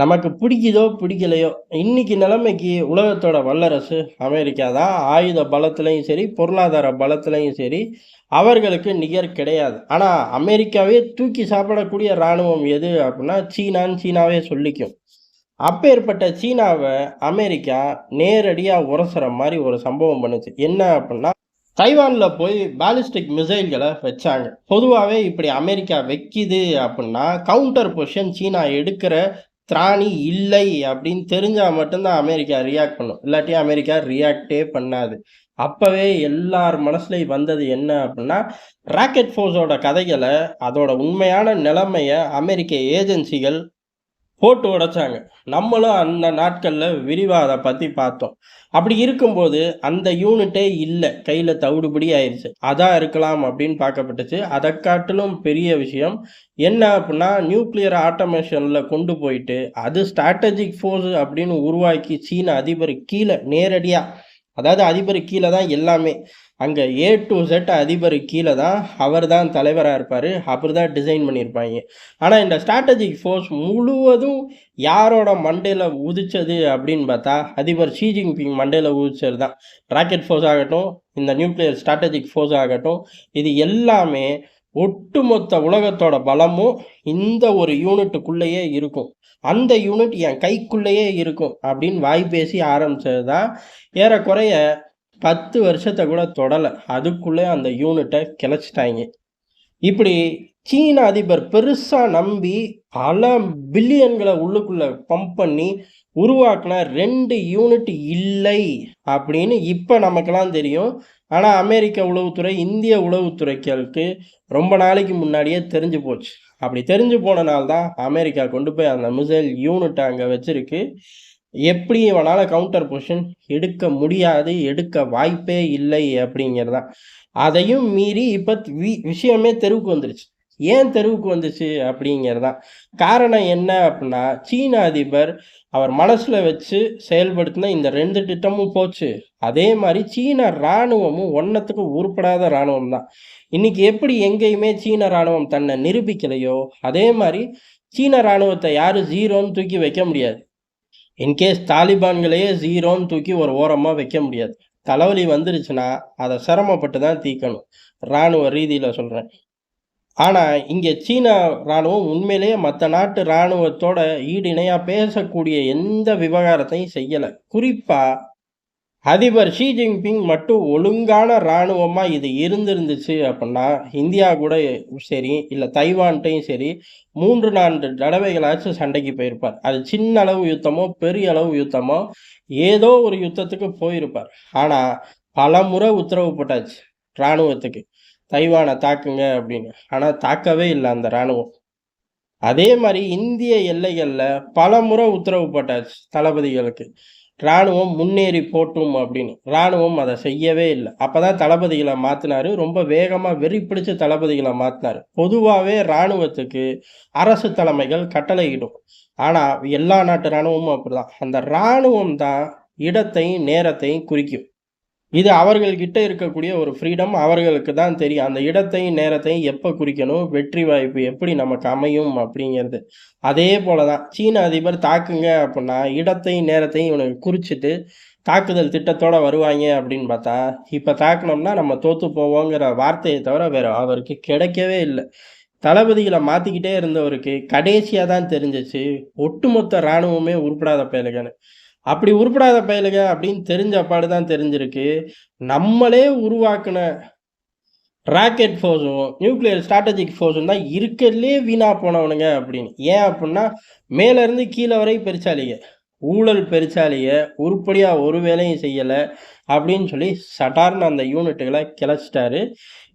நமக்கு பிடிக்குதோ பிடிக்கலையோ இன்னைக்கு நிலைமைக்கு உலகத்தோட வல்லரசு அமெரிக்கா தான். ஆயுத பலத்திலையும் சரி பொருளாதார பலத்திலையும் சரி அவர்களுக்கு நிகர் கிடையாது. ஆனால் அமெரிக்காவே தூக்கி சாப்பிடக்கூடிய இராணுவம் எது அப்படின்னா சீனான்னு சீனாவே சொல்லிக்கும். அப்பேற்பட்ட சீனாவை அமெரிக்கா நேரடியாக உரசுற மாதிரி ஒரு சம்பவம் பண்ணுச்சு. என்ன அப்படின்னா தைவானில் போய் பாலிஸ்டிக் மிசைல்களை வச்சாங்க. பொதுவாகவே இப்படி அமெரிக்கா வைக்கிது அப்படின்னா கவுண்டர் பொசிஷன் சீனா எடுக்கிற திராணி இல்லை அப்படின்னு தெரிஞ்சால் மட்டும்தான் அமெரிக்கா ரியாக்ட் பண்ணும். இல்லாட்டி அமெரிக்கா ரியாக்டே பண்ணாது. அப்போவே எல்லார் மனசுலையும் வந்தது என்ன அப்படின்னா ராக்கெட் ஃபோர்ஸோட கதைகளை அதோட உண்மையான நிலைமையை அமெரிக்க ஏஜென்சிகள் போட்டு உடைச்சாங்க. நம்மளும் அந்த நாட்களில் விரிவாக அதை பற்றி பார்த்தோம். அப்படி இருக்கும்போது அந்த யூனிட்டே இல்லை. கையில் தவிடுபடி ஆயிடுச்சு அதான் இருக்கலாம் அப்படின்னு பார்க்கப்பட்டுச்சு. அதை காட்டிலும் பெரிய விஷயம் என்ன அப்படின்னா நியூக்ளியர் ஆட்டோமேஷனில் கொண்டு போயிட்டு அது ஸ்ட்ராட்டஜிக் ஃபோர்ஸ் அப்படின்னு உருவாக்கி சீன அதிபர் கீழே நேரடியாக அதாவது அதிபர் கீழே தான் எல்லாமே. அங்கே ஏ டு செட் அதிபர் கீழே தான் அவர் தான் தலைவராக இருப்பார். அப்படி தான் டிசைன் பண்ணியிருப்பாங்க. ஆனால் இந்த ஸ்ட்ராட்டஜிக் ஃபோர்ஸ் முழுவதும் யாரோட மண்டையில் உதிச்சது அப்படின்னு பார்த்தா அதிபர் ஷி ஜின்பிங் மண்டையில் உதிச்சது தான். ராக்கெட் ஃபோர்ஸ் ஆகட்டும் இந்த நியூக்ளியர் ஸ்ட்ராட்டஜிக் ஃபோர்ஸ் ஆகட்டும் இது எல்லாமே ஒட்டுமொத்த உலகத்தோட பலமும் இந்த ஒரு யூனிட்டுக்குள்ளேயே இருக்கும். அந்த யூனிட் என் கைக்குள்ளேயே இருக்கும் அப்படின்னு வாய் பேசி ஆரம்பிச்சது தான் ஏறக்குறைய பத்து வருஷத்தை கூட தொடலை. அதுக்குள்ளே அந்த யூனிட்டை கிளச்சிட்டாங்க இப்படி சீன அதிபர் பெருசாக நம்பி பல பில்லியன்களை உள்ளுக்குள்ளே பம்ப் பண்ணி உருவாக்கின ரெண்டு யூனிட் இல்லை அப்படின்னு இப்போ நமக்கெல்லாம் தெரியும். ஆனால் அமெரிக்க உளவுத்துறை இந்திய உளவுத்துறைகளுக்கு ரொம்ப நாளைக்கு முன்னாடியே தெரிஞ்சு போச்சு. அப்படி தெரிஞ்சு போனனால தான் அமெரிக்கா கொண்டு போய் அந்த மிசைல் யூனிட்டை அங்கே வச்சுருக்கு. எப்படி இவனால் கவுண்டர் பொசிஷன் எடுக்க முடியாது எடுக்க வாய்ப்பே இல்லை அப்படிங்கிறதான் அதையும் மீறி இப்போ வி விஷயமே தெருவுக்கு வந்துருச்சு. ஏன் தெருவுக்கு வந்துச்சு அப்படிங்கிறதான் காரணம் என்ன அப்படின்னா சீன அதிபர் அவர் மனசில் வச்சு செயல்படுத்தின இந்த ரெண்டு திட்டமும் போச்சு. அதே மாதிரி சீன இராணுவமும் ஒன்றத்துக்கு உருப்படாத இராணுவம் தான். இன்னைக்கு எப்படி எங்கேயுமே சீன இராணுவம் தன்னை நிரூபிக்கலையோ அதே மாதிரி சீன இராணுவத்தை யாரும் ஜீரோன்னு தூக்கி வைக்க முடியாது. இன்கேஸ் தாலிபான்களையே ஜீரோன்னு தூக்கி ஒரு ஓரமாக வைக்க முடியாது. தலைவலி வந்துருச்சுன்னா அதை சிரமப்பட்டு தான் தீக்கணும். இராணுவ ரீதியில் சொல்கிறேன் ஆனால் இங்கே சீனா இராணுவம் உண்மையிலேயே மற்ற நாட்டு இராணுவத்தோட ஈடிணையாக பேசக்கூடிய எந்த விவகாரத்தையும் செய்யலை. குறிப்பாக அதிபர் ஷி ஜின்பிங் மட்டும் ஒழுங்கான இராணுவமாக இது இருந்திருந்துச்சு அப்படின்னா இந்தியா கூட சரி இல்லை தைவான்ட்டையும் சரி மூன்று நான்கு தடவைகளாச்சும் சண்டைக்கு போயிருப்பார். அது சின்ன அளவு யுத்தமோ பெரிய அளவு யுத்தமோ ஏதோ ஒரு யுத்தத்துக்கு போயிருப்பார். ஆனால் பல முறை உத்தரவு போட்டாச்சு இராணுவத்துக்கு. தைவானை தாக்குங்க அப்படின்னு. ஆனால் தாக்கவே இல்லை அந்த இராணுவம். அதே மாதிரி இந்திய எல்லைகளில் பல முறை உத்தரவு போட்டாச்சு தளபதிகளுக்கு. இராணுவம் முன்னேறி போட்டும் அப்படின்னு. இராணுவம் அதை செய்யவே இல்லை. அப்போ தான் தளபதிகளை மாற்றினாரு ரொம்ப வேகமாக வெறி பிடிச்ச தளபதிகளை மாற்றினார் பொதுவாகவே இராணுவத்துக்கு அரசு தலைமைகள் கட்டளையிடும். ஆனால் எல்லா நாட்டு இராணுவமும் அப்படிதான். அந்த இராணுவம் தான் இடத்தையும் நேரத்தையும் குறிக்கும். இது அவர்கள்கிட்ட இருக்கக்கூடிய ஒரு ஃப்ரீடம் அவர்களுக்கு தான் தெரியும். அந்த இடத்தையும் நேரத்தையும் எப்போ குறிக்கணும்? வெற்றி வாய்ப்பு எப்படி நமக்கு அமையும் அப்படிங்கிறது. அதே போல தான் சீன அதிபர் தாக்குங்க அப்படின்னா இடத்தையும் நேரத்தையும் இவனுக்கு குறிச்சிட்டு தாக்குதல் திட்டத்தோட வருவாங்க அப்படின்னு பார்த்தா இப்போ தாக்குனோம்னா நம்ம தோத்து போவோங்கிற வார்த்தையை தவிர வேறு அவருக்கு கிடைக்கவே இல்லை. தளபதிகளை மாற்றிக்கிட்டே இருந்தவருக்கு கடைசியாக தான் தெரிஞ்சிச்சு ஒட்டுமொத்த இராணுவமே உருப்படாத பயலுகன்னு அப்படி உருப்படாத பயலுங்க அப்படின்னு தெரிஞ்ச அப்பாடு தான் தெரிஞ்சிருக்கு. நம்மளே உருவாக்கின ராக்கெட் ஃபோர்ஸும் நியூக்ளியர் ஸ்ட்ராட்டஜிக் ஃபோர்ஸும் தான் இருக்கிறதுலே வீணாக போனவனுங்க அப்படின்னு. ஏன் அப்படின்னா மேலேருந்து கீழே வரை பெருச்சாலிங்க ஊழல் பெருச்சாலிய உருப்படியாக ஒரு வேலையும் செய்யலை அப்படின்னு சொல்லி சட்டார்னு அந்த யூனிட்டுகளை கிளச்சிட்டாரு.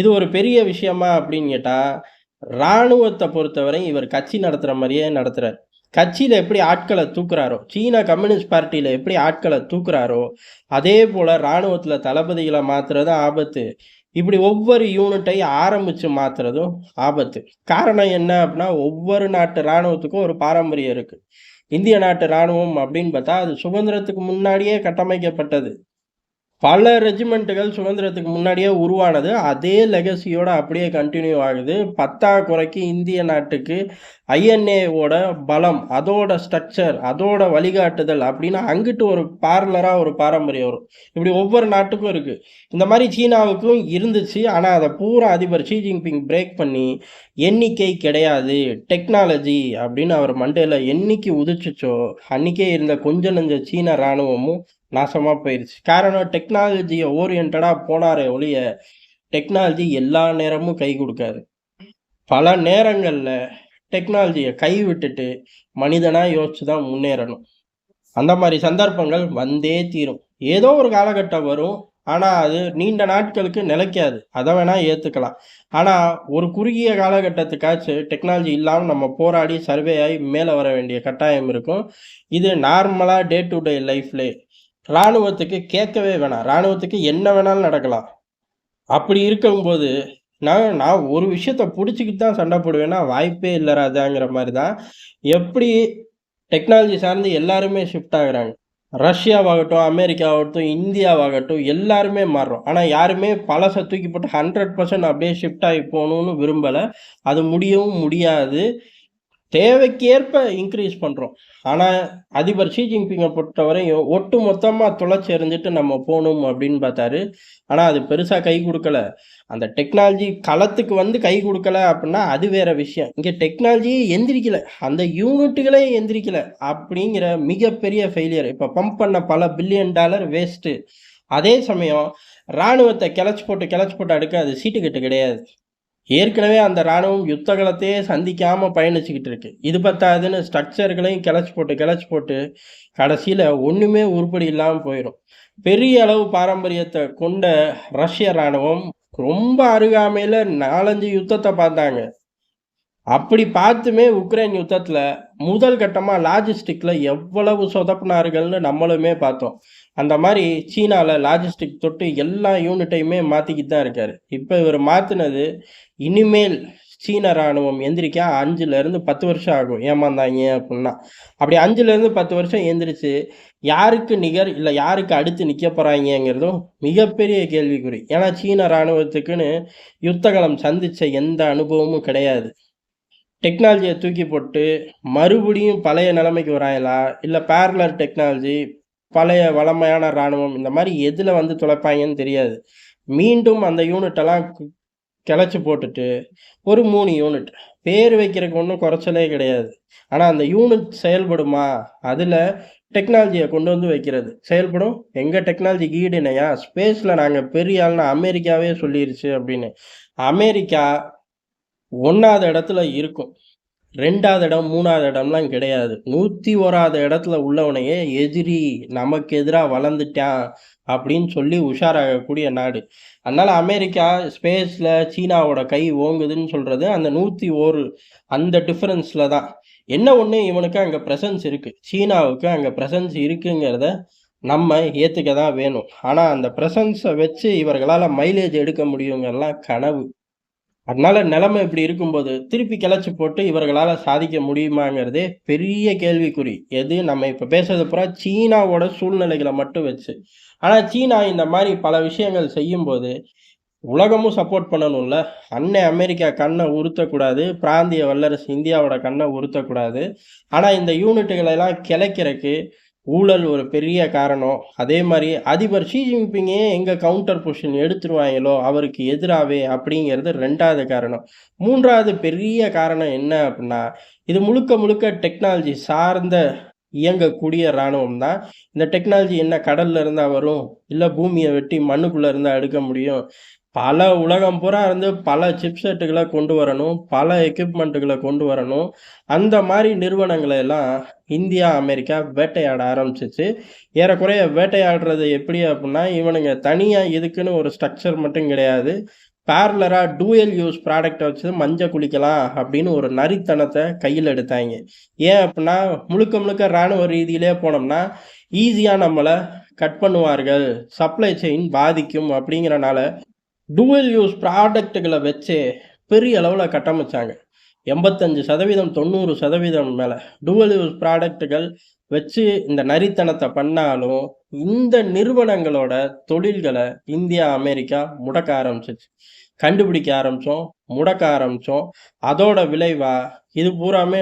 இது ஒரு பெரிய விஷயமா அப்படின்னு கேட்டால் இராணுவத்தை பொறுத்தவரை இவர் கட்சி நடத்துகிற மாதிரியே நடத்துகிறார் கட்சியில் எப்படி ஆட்களை தூக்குறாரோ சீன கம்யூனிஸ்ட் பார்ட்டியில் எப்படி ஆட்களை தூக்குறாரோ அதே போல் இராணுவத்தில் தளபதிகளை மாற்றுறதும் ஆபத்து. இப்படி ஒவ்வொரு யூனிட்டை ஆரம்பித்து மாற்றுறதும் ஆபத்து. காரணம் என்ன அப்படின்னா ஒவ்வொரு நாட்டு இராணுவத்துக்கும் ஒரு பாரம்பரியம் இருக்குது இந்திய நாட்டு இராணுவம் அப்படின்னு பார்த்தா அது சுதந்திரத்துக்கு முன்னாடியே கட்டமைக்கப்பட்டது. பல ரெஜிமெண்ட்டுகள் சுதந்திரத்துக்கு முன்னாடியே உருவானது. அதே லெகசியோடு அப்படியே கண்டினியூ ஆகுது. பத்தாக்குறைக்கு இந்திய நாட்டுக்கு ஐஎன்ஏவோட பலம், அதோட ஸ்ட்ரக்சர், அதோட வழிகாட்டுதல் அப்படின்னா அங்கிட்டு ஒரு பார்லராக ஒரு பாரம்பரியம் வரும். இப்படி ஒவ்வொரு நாட்டுக்கும் இருக்குது இந்த மாதிரி சீனாவுக்கும் இருந்துச்சு. ஆனால் அதை பூரா அதிபர் ஷி ஜின்பிங் பிரேக் பண்ணி, எண்ணிக்கை கிடையாது, டெக்னாலஜி அப்படின்னு அவர் மண்டையில் என்னைக்கு உதிச்சிச்சோ அன்றைக்கே இருந்த கொஞ்ச நஞ்ச சீன ராணுவமும் நாசமாக போயிடுச்சு காரணம் டெக்னாலஜியை ஓரியன்டாக போனாரே ஒழிய, டெக்னாலஜி எல்லா நேரமும் கை கொடுக்காது பல நேரங்களில் டெக்னாலஜியை கை கைவிட்டுட்டு, மனிதனாக யோசிச்சு தான் முன்னேறணும். அந்த மாதிரி சந்தர்ப்பங்கள் வந்தே தீரும். ஏதோ ஒரு காலகட்டம் வரும். ஆனால் அது நீண்ட நாட்களுக்கு நிலைக்காது. அதை வேணால் ஏற்றுக்கலாம் ஆனால் ஒரு குறுகிய காலகட்டத்துக்காச்சு டெக்னாலஜி இல்லாமல் நம்ம போராடி சர்வே ஆகி மேலே வர வேண்டிய கட்டாயம் இருக்கும். இது நார்மலாக டே டு டே லைஃப்லே ராணுவத்துக்கு கேட்கவே வேணாம். ராணுவத்துக்கு என்ன வேணாலும் நடக்கலாம். அப்படி இருக்கும்போது, நான் நான் ஒரு விஷயத்த பிடிச்சிக்கிட்டு தான் சண்டை போடுவேன்னா, வாய்ப்பே இல்லை ராஜாங்கிற மாதிரி தான். எப்படி டெக்னாலஜி சார்ந்து எல்லாருமே ஷிஃப்ட் ஆகுறாங்க. ரஷ்யாவாகட்டும், அமெரிக்காவாகட்டும், இந்தியாவாகட்டும் எல்லாருமே மாறுறோம். ஆனால் யாருமே பழசை தூக்கி போட்டு 100% அப்படியே ஷிஃப்ட் ஆகி போகணும்னு விரும்பலை அது முடியவும் முடியாது. தேவைக்கேற்ப இன்க்ரீஸ் பண்ணுறோம் ஆனால் அதிபர் ஷி ஜின்பிங்க பொறுத்தவரையும் ஒட்டு மொத்தமாக துளைச்சி எறிஞ்சிட்டு நம்ம போகணும் அப்படின்னு பார்த்தாரு. ஆனால் அது பெருசாக கை கொடுக்கல அந்த டெக்னாலஜி களத்துக்கு வந்து கை கொடுக்கல அப்படின்னா அது வேற விஷயம். இங்கே டெக்னாலஜியே எந்திரிக்கல. அந்த யூனிட்டுகளே எந்திரிக்கல. அப்படிங்கிற மிகப்பெரிய ஃபெயிலியர். இப்போ பம்ப் பண்ண பல பில்லியன் டாலர் வேஸ்ட்டு. அதே சமயம் இராணுவத்தை கிளச்சி போட்டு, கிளச்சி போட்டு அடுக்க அது சீட்டுக்கட்டு கிடையாது. ஏற்கனவே அந்த ராணுவம் யுத்த சந்திக்காமல் சந்திக்காம பயணிச்சுக்கிட்டு இருக்கு. இது பத்தாதுன்னு ஸ்ட்ரக்சர்களையும் கிளச்சு போட்டு, கிளச்சி போட்டு கடைசியில் ஒன்றுமே உருப்படி இல்லாமல் போயிடும் பெரிய அளவு பாரம்பரியத்தை கொண்ட ரஷ்ய ராணுவம் ரொம்ப அருகாமையில் நாலஞ்சு யுத்தத்தை பார்த்தாங்க. அப்படி பார்த்துமே உக்ரைன் யுத்தத்தில் முதல் கட்டமாக லாஜிஸ்டிக்கில் எவ்வளவு சொதப்பினார்கள்னு நம்மளுமே பார்த்தோம். அந்த மாதிரி சீனாவில் லாஜிஸ்டிக் தொட்டு எல்லா யூனிட்டையுமே மாற்றிக்கிட்டு தான் இருக்கார் இப்போ இவர் மாற்றினது இனிமேல் சீன ராணுவம் எந்திரிக்க 5லேருந்து 10 வருஷம் ஆகும். ஏமாந்தாங்க அப்படின்னா அப்படி 5லேருந்து 10 வருஷம் எந்திரிச்சு, யாருக்கு நிகர் இல்லை யாருக்கு அடுத்து நிற்க போறாய்ங்கங்கிறதும் மிகப்பெரிய கேள்விக்குறி. ஏன்னா சீன ராணுவத்துக்குன்னு யுத்தகலம் சந்தித்த எந்த அனுபவமும் கிடையாது. டெக்னாலஜியை தூக்கி போட்டு மறுபடியும் பழைய நிலைமைக்கு வராய்ங்களா? இல்லை பேரலர் டெக்னாலஜி, பழைய வளமையான ராணுவம் இந்த மாதிரி எதில் வந்து தொலைப்பாங்கன்னு தெரியாது. மீண்டும் அந்த யூனிட்டெல்லாம் கிளச்சி போட்டுட்டு, ஒரு மூணு யூனிட். பேர் வைக்கிறதுக்கு ஒன்றும் குறைச்சலே கிடையாது. ஆனால் அந்த யூனிட் செயல்படுமா? அதில் டெக்னாலஜியை கொண்டு வந்து வைக்கிறது. செயல்படும். எங்கள் டெக்னாலஜி கீடு இணையா? ஸ்பேஸில் நாங்கள் பெரிய ஆள்னா அமெரிக்காவே சொல்லிருச்சு அப்படின்னு. அமெரிக்கா ஒன்றாவது இடத்துல இருக்கும். ரெண்டாவது இடம், மூணாவது இடம்லாம் கிடையாது. 101வது இடத்துல உள்ளவனையே எதிரி நமக்கு எதிராக வளர்ந்துட்டான் அப்படின்னு சொல்லி உஷாராகக்கூடிய நாடு. அதனால் அமெரிக்கா ஸ்பேஸில் சீனாவோட கை ஓங்குதுன்னு சொல்கிறது அந்த 101 அந்த டிஃப்ரென்ஸில் தான். என்ன ஒன்று இவனுக்கு அங்கே ப்ரெசன்ஸ் இருக்குது சீனாவுக்கு அங்கே பிரசன்ஸ் இருக்குங்கிறத நம்ம ஏற்றுக்க தான் வேணும். ஆனால் அந்த ப்ரெசன்ஸை வச்சு இவர்களால் மைலேஜ் எடுக்க முடியுங்கிறலாம் கனவு. அதனால நிலைமை இப்படி இருக்கும்போது, திருப்பி கிளச்சு போட்டு இவர்களால் சாதிக்க முடியுமாங்கிறதே பெரிய கேள்விக்குறி. எது நம்ம இப்போ பேசுறது பூரா சீனாவோட சூழ்நிலைகளை மட்டும் வச்சு. ஆனால் சீனா இந்த மாதிரி பல விஷயங்கள் செய்யும்போது, உலகமும் சப்போர்ட் பண்ணணும்ல. அன்னை அமெரிக்கா கண்ணை உறுத்தக்கூடாது. பிராந்திய வல்லரசு இந்தியாவோட கண்ணை உறுத்தக்கூடாது. ஆனால் இந்த யூனிட்டுகளெல்லாம் கிளைக்கிறக்கு ஊழல் ஒரு பெரிய காரணம். அதே மாதிரி அதிபர் ஷி ஜின்பிங்கே எங்கே கவுண்டர் பொசிஷன் எடுத்துருவாங்களோ அவருக்கு எதிராகவே அப்படிங்கிறது ரெண்டாவது காரணம். மூன்றாவது பெரிய காரணம் என்ன அப்படின்னா, இது முழுக்க முழுக்க டெக்னாலஜி சார்ந்த இயங்கக்கூடிய ராணுவம் தான். இந்த டெக்னாலஜி என்ன கடல்ல இருந்தால் வரும்? இல்லை பூமியை வெட்டி மண்ணுக்குள்ளே இருந்தால் எடுக்க முடியும்? பல உலகம் பூரா இருந்து பல சிப்செட்டுகளை கொண்டு வரணும். பல எக்யூப்மெண்ட்டுகளை கொண்டு வரணும். அந்த மாதிரி நிறுவனங்களை எல்லாம் இந்தியா, அமெரிக்கா வேட்டையாட ஆரம்பிச்சிச்சு ஏறக்குறைய வேட்டையாடுறது எப்படி அப்படின்னா, இவனுங்க தனியாக இதுக்குன்னு ஒரு ஸ்ட்ரக்சர் மட்டும் கிடையாது. பேர்லராக டூயல் யூஸ் ப்ராடக்டை வச்சு மஞ்சள் குளிக்கலாம் அப்படின்னு ஒரு நரித்தனத்தை கையில் எடுத்தாங்க ஏன் அப்படின்னா, முழுக்க முழுக்க ராணுவ ரீதியிலே போனோம்னா, ஈஸியாக நம்மளை கட் பண்ணுவார்கள். சப்ளை செயின் பாதிக்கும் அப்படிங்கிறனால, டூவல் யூஸ் ப்ராடக்ட்டுகளை வச்சே பெரிய அளவில் கட்டமைச்சாங்க. எண்பத்தஞ்சு சதவீதம் தொண்ணூறு சதவீதம் மேலே டூவல் யூஸ் ப்ராடக்ட்டுகள் வச்சு இந்த நரித்தனத்தை பண்ணாலும் இந்த நிறுவனங்களோட தொழில்களை இந்தியா அமெரிக்கா முடக்க ஆரம்பிச்சிச்சு கண்டுபிடிக்க ஆரம்பித்தோம் முடக்க ஆரம்பித்தோம் அதோட விளைவாக இது பூராமே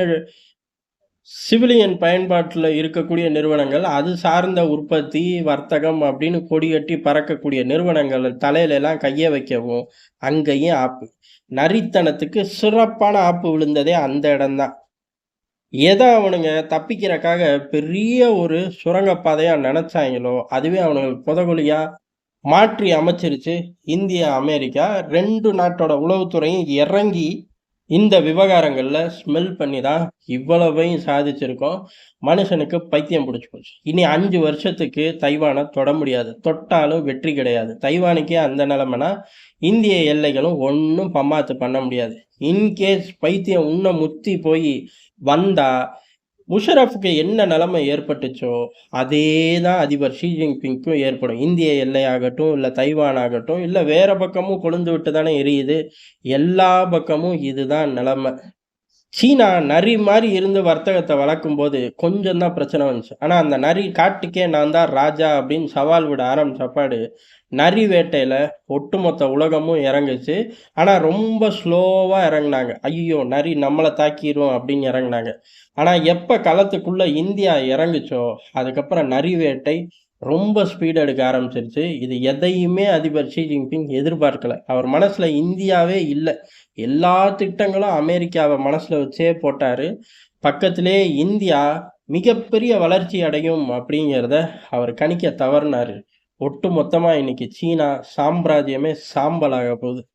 சிவிலியன் பயன்பாட்டில் இருக்கக்கூடிய நிறுவனங்கள் அது சார்ந்த உற்பத்தி வர்த்தகம் அப்படின்னு கொடிகட்டி பறக்கக்கூடிய நிறுவனங்கள் தலையிலெல்லாம் கையை வைக்கவும் அங்கேயும் ஆப்பு. நரித்தனத்துக்கு சிறப்பான ஆப்பு விழுந்ததே அந்த இடம்தான். எதை அவனுங்க தப்பிக்கிறக்காக பெரிய ஒரு சுரங்கப்பாதையாக நினச்சாங்களோ அதுவே அவனுங்களுக்கு புதகுலியாக மாற்றி அமைச்சிருச்சு. இந்தியா அமெரிக்கா ரெண்டு நாட்டோட உளவுத்துறையும் இறங்கி இந்த விவகாரங்களில் ஸ்மெல் பண்ணி தான் இவ்வளவையும் சாதிச்சிருக்கோம். மனுஷனுக்கு பைத்தியம் பிடிச்சி போச்சு. இனி அஞ்சு வருஷத்துக்கு தைவானை தொட முடியாது. தொட்டாலும் வெற்றி கிடையாது. தைவானுக்கே அந்த நிலைமைனா இந்திய எல்லைகளும் ஒன்றும் பம்மாத்து பண்ண முடியாது. இன்கேஸ் பைத்தியம் உன்ன முத்தி போய் வந்தால் முஷரஃப்க்கு என்ன நிலைமை ஏற்பட்டுச்சோ அதே தான் அதிபர் ஷி ஜின்பிங்க்கும் ஏற்படும். இந்திய எல்லையாகட்டும் இல்லை தைவான் ஆகட்டும் இல்லை வேறு பக்கமும் கொழுந்து விட்டு தானே எரியுது. எல்லா பக்கமும் இதுதான் நிலைமை. சீனா நரி மாதிரி இருந்து வர்த்தகத்தை வளர்க்கும் போது கொஞ்சம் தான் பிரச்சனை வந்துச்சு. ஆனால் அந்த நரி காட்டுக்கே நான் தான் ராஜா அப்படின்னு சவால் விட ஆரம்பிச்சப்பாடு நரி வேட்டையில் ஒட்டுமொத்த உலகமும் இறங்குச்சு. ஆனால் ரொம்ப ஸ்லோவாக இறங்குனாங்க. ஐயோ நரி நம்மளை தாக்கிரும் அப்படின்னு இறங்குனாங்க. ஆனால் எப்போ களத்துக்குள்ளே இந்தியா இறங்குச்சோ அதுக்கப்புறம் நரி வேட்டை ரொம்ப ஸ்பீடு எடுக்க ஆரம்பிச்சிருச்சு. இது எதையுமே அதிபர் ஷி ஜின்பிங் எதிர்பார்க்கல. அவர் மனசில் இந்தியாவே இல்லை. எல்லா திட்டங்களும் அமெரிக்காவை மனசில் வச்சே போட்டார். பக்கத்திலே இந்தியா மிகப்பெரிய வளர்ச்சி அடையும் அப்படிங்கிறத அவர் கணிக்க தவறினார். ஒட்டு மொத்தமாக இன்னைக்கு சீனா சாம்ராஜ்யமே சாம்பலாக போகுது.